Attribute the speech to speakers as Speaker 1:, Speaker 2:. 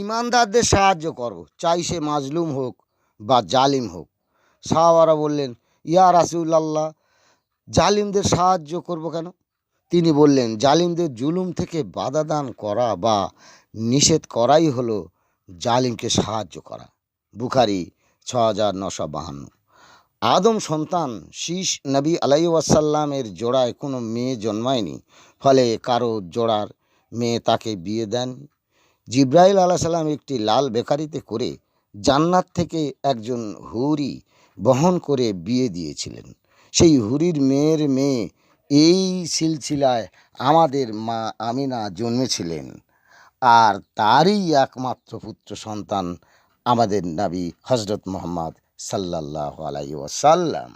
Speaker 1: ইমানদারদের সাহায্য করো চাই সে মাজলুম হোক বা জালিম হোক। সাহাবারা বললেন, ইয়া রাসুল্লাহ জালিমদের সাহায্য করব কেন? তিনি বললেন, জালিমদের জুলুম থেকে বাধা দান করা বা নিষেধ করাই হলো জালিমকে সাহায্য করা। বুখারি ছ হাজার নশো বাহান্ন। আদম সন্তান শীষ নবী আলাই ওয়াসাল্লামের জোড়ায় কোনো মেয়ে জন্মায়নি, ফলে কারও জোড়ার মেয়ে তাকে বিয়ে দেন জিব্রাইল আলাহ সাল্লাম একটি লাল বেকারিতে করে জান্নাত থেকে একজন হুরি বহন করে বিয়ে দিয়েছিলেন। সেই হুরির মেয়ের মেয়ে এই সিলসিলায় আমাদের মা আমিনা জন্মেছিলেন আর তারই একমাত্র পুত্র সন্তান আমাদের নবী হজরত মোহাম্মদ সাল্লাহ আলাই ওয়াসাল্লাম।